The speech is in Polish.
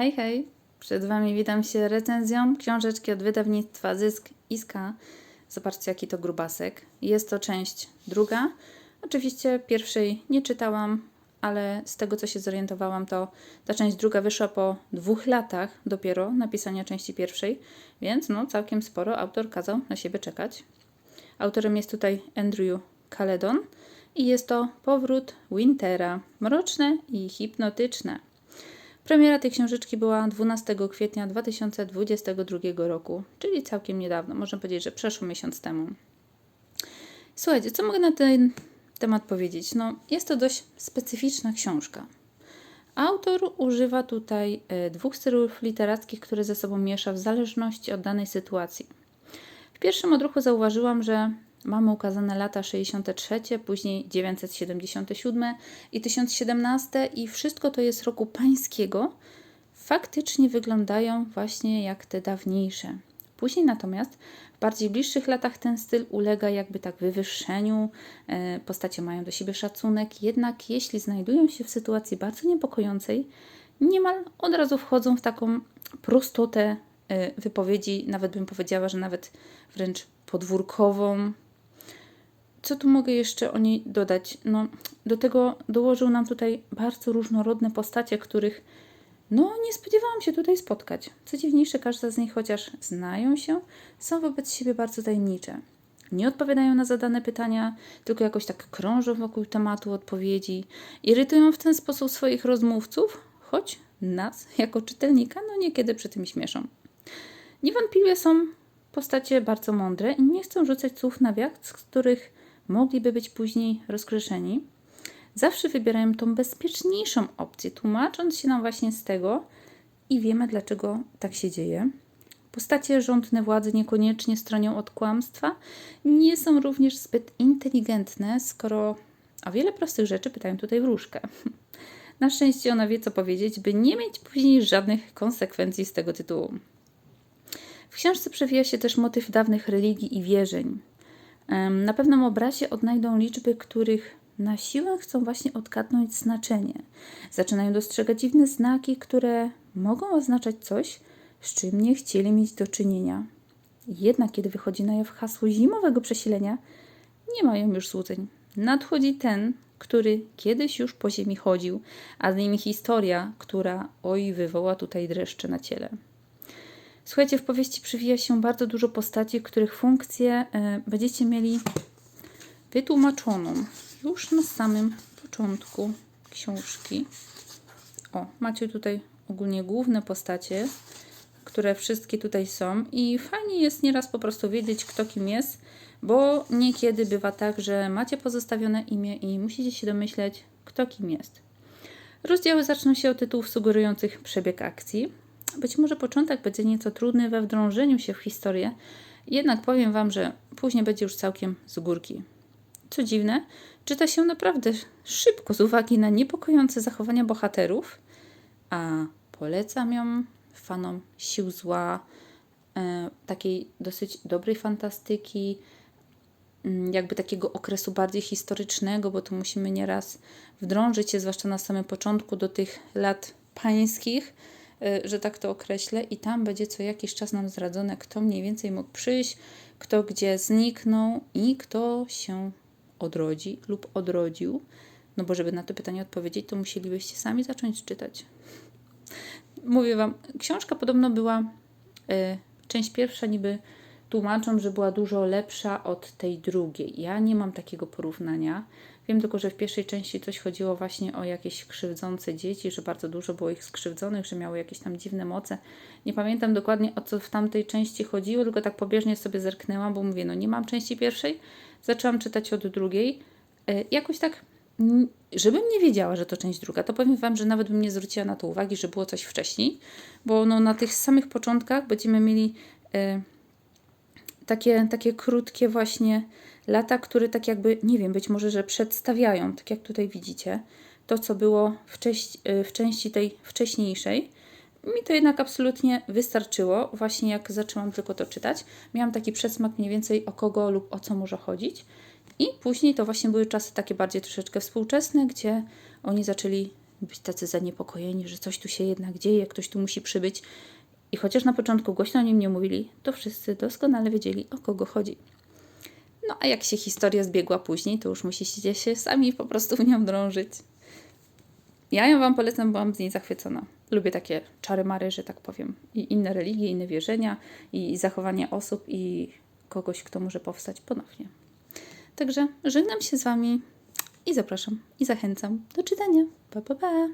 Hej, hej! Przed Wami witam się recenzją książeczki od wydawnictwa Zysk Iska. Zobaczcie, jaki to grubasek. Jest to część druga. Oczywiście pierwszej nie czytałam, ale z tego, co się zorientowałam, to ta część druga wyszła po dwóch latach dopiero napisania części pierwszej, więc no całkiem sporo autor kazał na siebie czekać. Autorem jest tutaj Andrew Caledon i jest to Powrót Wintera. Mroczne i hipnotyczne. Premiera tej książeczki była 12 kwietnia 2022 roku, czyli całkiem niedawno, można powiedzieć, że przeszły miesiąc temu. Słuchajcie, co mogę na ten temat powiedzieć? No, jest to dość specyficzna książka. Autor używa tutaj e, dwóch stylów literackich, które ze sobą miesza w zależności od danej sytuacji. W pierwszym odruchu zauważyłam, że mamy ukazane lata 63, później 977 i 1017 i wszystko to jest roku pańskiego. Faktycznie wyglądają właśnie jak te dawniejsze. Później natomiast w bardziej bliższych latach ten styl ulega jakby tak wywyższeniu, e, postacie mają do siebie szacunek, jednak jeśli znajdują się w sytuacji bardzo niepokojącej, niemal od razu wchodzą w taką prostotę e, wypowiedzi, nawet bym powiedziała, że nawet wręcz podwórkową. Co tu mogę jeszcze o niej dodać? No, do tego dołożył nam tutaj bardzo różnorodne postacie, których no nie spodziewałam się tutaj spotkać. Co dziwniejsze, każda z nich, chociaż znają się, są wobec siebie bardzo tajemnicze. Nie odpowiadają na zadane pytania, tylko jakoś tak krążą wokół tematu odpowiedzi. Irytują w ten sposób swoich rozmówców, choć nas, jako czytelnika, no niekiedy przy tym śmieszą. Niewątpliwie są postacie bardzo mądre i nie chcą rzucać słów na wiatr, z których mogliby być później rozkrzeszeni zawsze wybierają tą bezpieczniejszą opcję, tłumacząc się nam właśnie z tego i wiemy, dlaczego tak się dzieje. Postacie rządne władzy niekoniecznie stronią od kłamstwa, nie są również zbyt inteligentne, skoro o wiele prostych rzeczy pytają tutaj wróżkę. Na szczęście ona wie, co powiedzieć, by nie mieć później żadnych konsekwencji z tego tytułu. W książce przewija się też motyw dawnych religii i wierzeń. Na pewnym obrazie odnajdą liczby, których na siłę chcą właśnie odgadnąć znaczenie. Zaczynają dostrzegać dziwne znaki, które mogą oznaczać coś, z czym nie chcieli mieć do czynienia. Jednak kiedy wychodzi na jaw hasło zimowego przesilenia, nie mają już złudzeń. Nadchodzi ten, który kiedyś już po ziemi chodził, a z nim historia, która oj wywoła tutaj dreszcze na ciele. Słuchajcie, w powieści przywija się bardzo dużo postaci, których funkcję y, będziecie mieli wytłumaczoną już na samym początku książki. O, macie tutaj ogólnie główne postacie, które wszystkie tutaj są i fajnie jest nieraz po prostu wiedzieć, kto kim jest, bo niekiedy bywa tak, że macie pozostawione imię i musicie się domyśleć, kto kim jest. Rozdziały zaczną się od tytułów sugerujących przebieg akcji. Być może początek będzie nieco trudny we wdrążeniu się w historię, jednak powiem Wam, że później będzie już całkiem z górki. Co dziwne, czyta się naprawdę szybko z uwagi na niepokojące zachowania bohaterów, a polecam ją fanom sił zła, e, takiej dosyć dobrej fantastyki, mm, jakby takiego okresu bardziej historycznego, bo tu musimy nieraz wdrążyć się, zwłaszcza na samym początku, do tych lat pańskich, że tak to określę, i tam będzie co jakiś czas nam zdradzone, kto mniej więcej mógł przyjść, kto gdzie zniknął i kto się odrodzi lub odrodził? No bo żeby na to pytanie odpowiedzieć, to musielibyście sami zacząć czytać. Mówię Wam, książka podobno była, y, część pierwsza niby tłumaczą, że była dużo lepsza od tej drugiej. Ja nie mam takiego porównania. Wiem tylko, że w pierwszej części coś chodziło właśnie o jakieś krzywdzące dzieci, że bardzo dużo było ich skrzywdzonych, że miały jakieś tam dziwne moce. Nie pamiętam dokładnie o co w tamtej części chodziło, tylko tak pobieżnie sobie zerknęłam, bo mówię, no nie mam części pierwszej. Zaczęłam czytać od drugiej. E, jakoś tak, żebym nie wiedziała, że to część druga, to powiem Wam, że nawet bym nie zwróciła na to uwagi, że było coś wcześniej, bo no, na tych samych początkach będziemy mieli. E, takie, takie krótkie właśnie lata, które tak jakby, nie wiem, być może, że przedstawiają, tak jak tutaj widzicie, to, co było w, części, y, w części tej wcześniejszej. Mi to jednak absolutnie wystarczyło, właśnie jak zaczęłam tylko to czytać. Miałam taki przedsmak mniej więcej o kogo lub o co może chodzić. I później to właśnie były czasy takie bardziej troszeczkę współczesne, gdzie oni zaczęli być tacy zaniepokojeni, że coś tu się jednak dzieje, ktoś tu musi przybyć. I chociaż na początku głośno o nim nie mówili, to wszyscy doskonale wiedzieli, o kogo chodzi. No a jak się historia zbiegła później, to już musicie się sami po prostu w nią drążyć. Ja ją Wam polecam, byłam z niej zachwycona. Lubię takie czary-mary, że tak powiem. I inne religie, inne wierzenia, i zachowanie osób, i kogoś, kto może powstać ponownie. Także żegnam się z Wami i zapraszam i zachęcam do czytania. Pa, pa, pa!